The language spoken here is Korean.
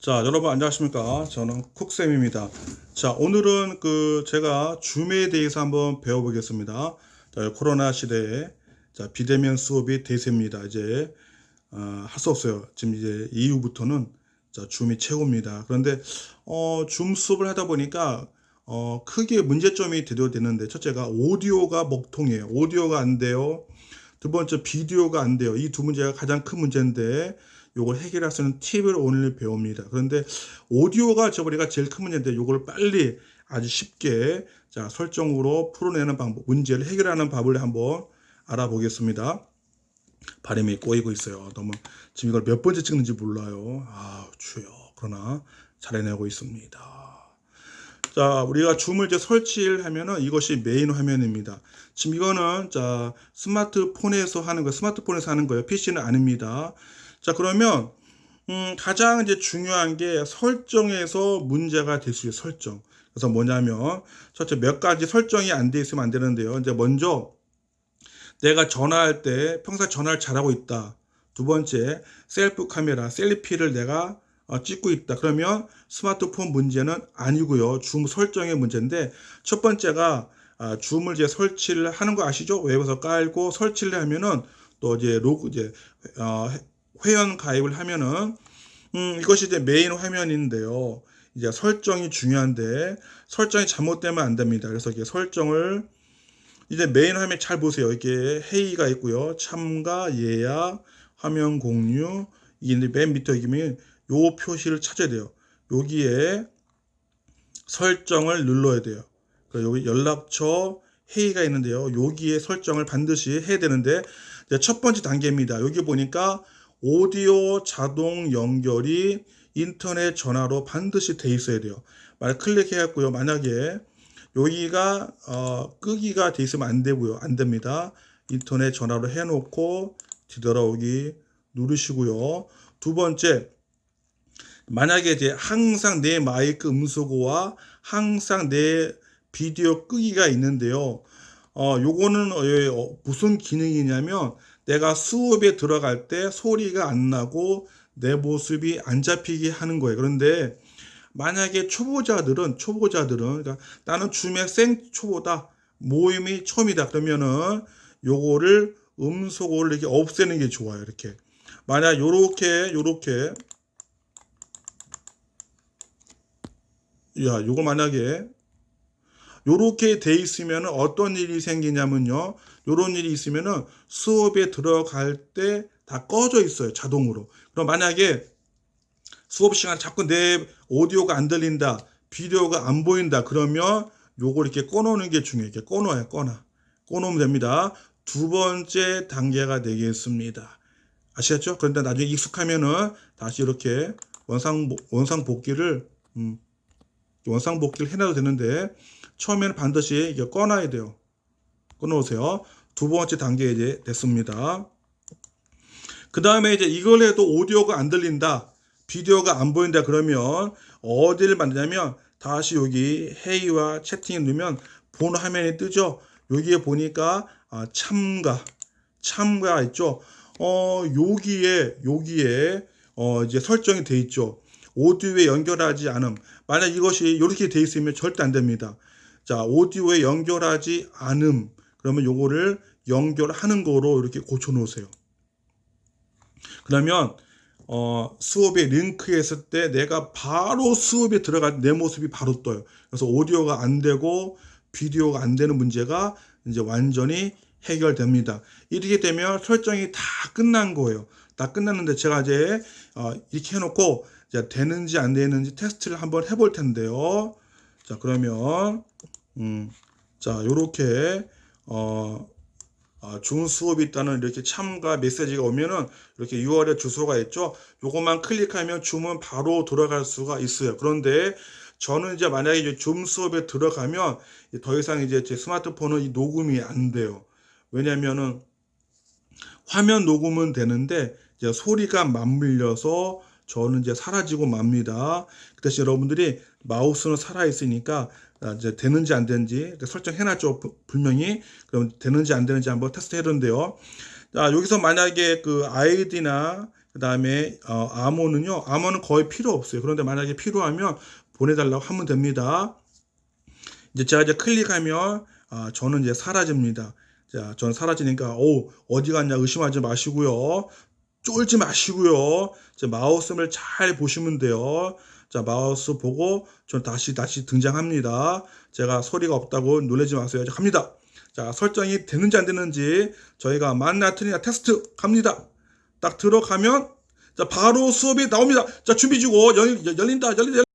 자, 여러분 안녕하십니까? 저는 쿡쌤입니다. 자, 오늘은 그 제가 줌에 대해서 한번 배워보겠습니다. 자, 코로나 시대에 자, 비대면 수업이 대세입니다. 이제 어, 할 수 없어요. 지금 이제 이후부터는 자, 줌이 최고입니다. 그런데 어, 줌 수업을 하다 보니까 어, 크게 문제점이 대두되는데 첫째가 오디오가 먹통이에요. 오디오가 안 돼요. 두 번째 비디오가 안 돼요. 이 두 문제가 가장 큰 문제인데 요걸 해결할 수 있는 팁을 오늘 배웁니다. 그런데 오디오가 저번에가 제일 큰 문제인데 요걸 빨리 아주 쉽게 자 설정으로 풀어내는 방법, 문제를 해결하는 법을 한번 알아보겠습니다. 발음이 꼬이고 있어요. 너무 지금 이걸 몇 번째 찍는지 몰라요. 아 주여. 그러나 잘 해내고 있습니다. 자, 우리가 줌을 이제 설치를 하면은 이것이 메인 화면입니다. 지금 이거는 자, 스마트폰에서 하는 거, 스마트폰에서 하는 거예요. PC는 아닙니다. 자, 그러면 음, 가장 이제 중요한 게 설정에서 문제가 될 수 있어요. 설정. 그래서 뭐냐면 첫째 몇 가지 설정이 안 돼 있으면 안 되는데요. 이제 먼저 내가 전화할 때 평소에 전화를 잘하고 있다. 두 번째 셀프 카메라, 셀피를 내가 어, 찍고 있다. 그러면 스마트폰 문제는 아니고요. 줌 설정의 문제인데 첫 번째가 아, 줌을 이제 설치를 하는 거 아시죠? 웹에서 깔고 설치를 하면은 또 이제 로그 이제 어, 회원 가입을 하면은 음, 이것이 이제 메인 화면인데요. 이제 설정이 중요한데 설정이 잘못되면 안 됩니다. 그래서 이게 설정을 이제 메인 화면 잘 보세요. 이게 회의가 있고요. 참가, 예약, 화면 공유, 이게 맨 밑에 여기면 요 표시를 찾아야 돼요. 여기에 설정을 눌러야 돼요. 그 여기 연락처 회의가 있는데요. 여기에 설정을 반드시 해야 되는데 첫 번째 단계입니다. 여기 보니까 오디오 자동 연결이 인터넷 전화로 반드시 돼 있어야 돼요. 말 클릭해갖고요. 만약에 여기가 어, 끄기가 돼 있으면 안 되고요. 안 됩니다. 인터넷 전화로 해놓고 뒤돌아오기 누르시고요. 두 번째 만약에 이제 항상 내 마이크 음소거와 항상 내 비디오 끄기가 있는데요. 어, 요거는 어, 무슨 기능이냐면 내가 수업에 들어갈 때 소리가 안 나고 내 모습이 안 잡히게 하는 거예요. 그런데 만약에 초보자들은 초보자들은 그러니까 나는 줌의 생 초보다 모임이 처음이다 그러면은 요거를 음소거를 이렇게 없애는 게 좋아요. 이렇게 만약 요렇게 요렇게 야, 요거 만약에 요렇게 돼 있으면 어떤 일이 생기냐면요. 요런 일이 있으면은 수업에 들어갈 때 다 꺼져 있어요. 자동으로. 그럼 만약에 수업 시간 자꾸 내 오디오가 안 들린다. 비디오가 안 보인다. 그러면 요거 이렇게 꺼놓는 게 중요해요. 이렇게 꺼놓아요. 꺼놔. 꺼놓으면 됩니다. 두 번째 단계가 되겠습니다. 아시겠죠? 그런데 나중에 익숙하면은 다시 이렇게 원상, 원상 복귀를, 음, 원상 복귀를 해놔도 되는데 처음에는 반드시 꺼놔야 돼요. 꺼놓으세요. 두 번째 단계 이제 됐습니다. 그 다음에 이제 이걸 해도 오디오가 안 들린다. 비디오가 안 보인다 그러면 어디를 만드냐면 다시 여기 회의와 채팅에 누르면 본 화면이 뜨죠. 여기에 보니까 아, 참가 참가 있죠. 어 여기에 여기에 어 이제 설정이 돼 있죠. 오디오에 연결하지 않음. 만약 이것이 이렇게 돼 있으면 절대 안 됩니다. 자, 오디오에 연결하지 않음. 그러면 요거를 연결하는 거로 이렇게 고쳐 놓으세요. 그러면 어, 수업에 링크했을 때 내가 바로 수업에 들어갈 내 모습이 바로 떠요. 그래서 오디오가 안 되고 비디오가 안 되는 문제가 이제 완전히 해결됩니다. 이렇게 되면 설정이 다 끝난 거예요. 다 끝났는데 제가 이제 어, 이렇게 해놓고 이제 되는지 안 되는지 테스트를 한번 해볼 텐데요. 자 그러면 음, 자 요렇게 어, 아, 좋은 수업이 있다는 이렇게 참가 메시지가 오면은 이렇게 URL 주소가 있죠. 요것만 클릭하면 줌은 바로 돌아갈 수가 있어요. 그런데 저는 이제 만약에 이제 줌 수업에 들어가면 더 이상 이제 제 스마트폰은 이 녹음이 안 돼요. 왜냐면은 화면 녹음은 되는데 소리가 맞물려서 저는 이제 사라지고 맙니다. 그 대신 여러분들이 마우스는 살아 있으니까 아, 이제 되는지 안 되는지 설정해놨죠 분명히 그럼 되는지 안 되는지 한번 테스트 해보는데요. 자 여기서 만약에 그 아이디나 그 다음에 어, 암호는요. 암호는 거의 필요 없어요. 그런데 만약에 필요하면 보내달라고 하면 됩니다. 이제 제가 이제 클릭하면 아, 저는 이제 사라집니다. 자, 저는 사라지니까 오 어디 갔냐 의심하지 마시고요. 쫄지 마시고요. 제 마우스를 잘 보시면 돼요. 자, 마우스 보고 전 다시 다시 등장합니다. 제가 소리가 없다고 놀라지 마세요. 이제 갑니다. 자, 설정이 되는지 안 되는지 저희가 만나트리나 테스트 갑니다. 딱 들어가면 자, 바로 수업이 나옵니다. 자, 준비 주고 열, 열린다. 열린다.